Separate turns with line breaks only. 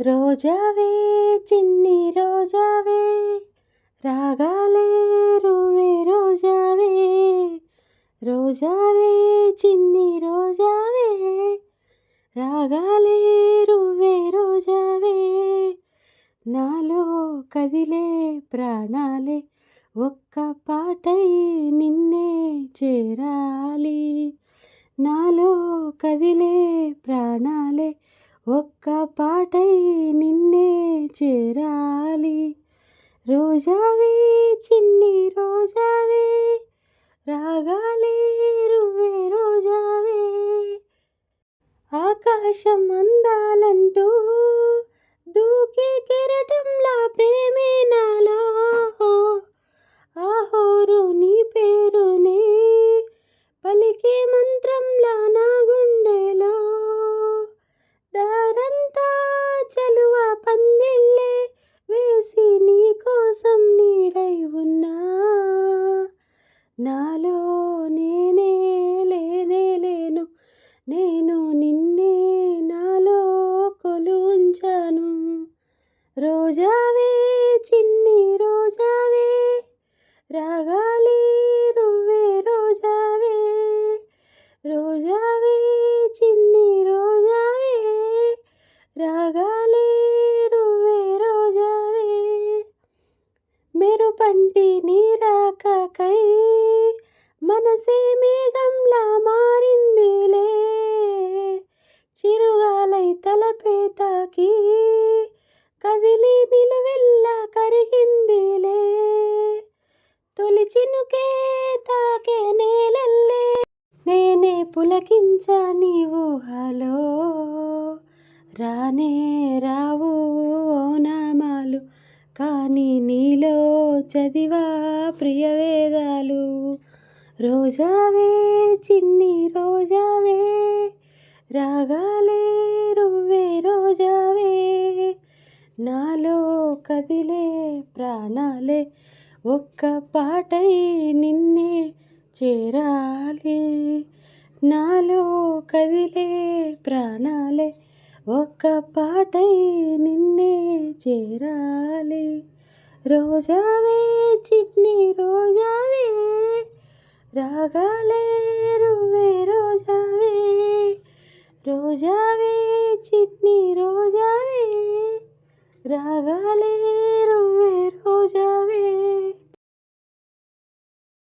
రోజావే చిన్ని రోజావే రాగాలే రువే రోజావే. రోజావే చిన్ని రోజావే రాగాలే రువే రోజావే. నాలో కదిలే ప్రాణాలే ఒక్క పాటై నిన్నే చేరాలి. నాలో కదిలే ప్రాణాలే ఒక్క పాటై నిన్నే చేరాలి. రోజావే చిన్ని రోజావే రాగాలే రువే రోజావే. ఆకాశం అందాలంటూ దూకే కెరటంలా ప్రేమే కొలుంచాను రోజావే చిన్ని రోజావే రాగాలి నువ్వే రోజావే. రోజావే చిన్ని రోజావే రాగాలి నువ్వే రోజావే. మెరుపంటి నీరాకకై మనసే మేఘంలా మారిందిలే. చిరు తలపేతాకి కదిలి నిలువెల్లా కరిగిందిలే. తొలిచినుకే తాకే నేలల్లే నేనే పులకించా నీ ఊహలో. రానే రావు ఓ నామాలు కానీ నీలో చదివా ప్రియవేదాలు. రోజావే చిన్ని రోజావే రాగాలే నువ్వే రోజావే. నాలో కదిలే ప్రాణాలే. ఒక్క పాటై నిన్నే చేరాలి. నాలో కదిలే ప్రాణాలే. ఒక్క పాటై నిన్నే చేరాలి. రోజావే చిన్ని రోజావే. రాగాలే రువే రోజావే. రోజావే చిన్ని రోజావే రాగాలే రువ్వే రోజావే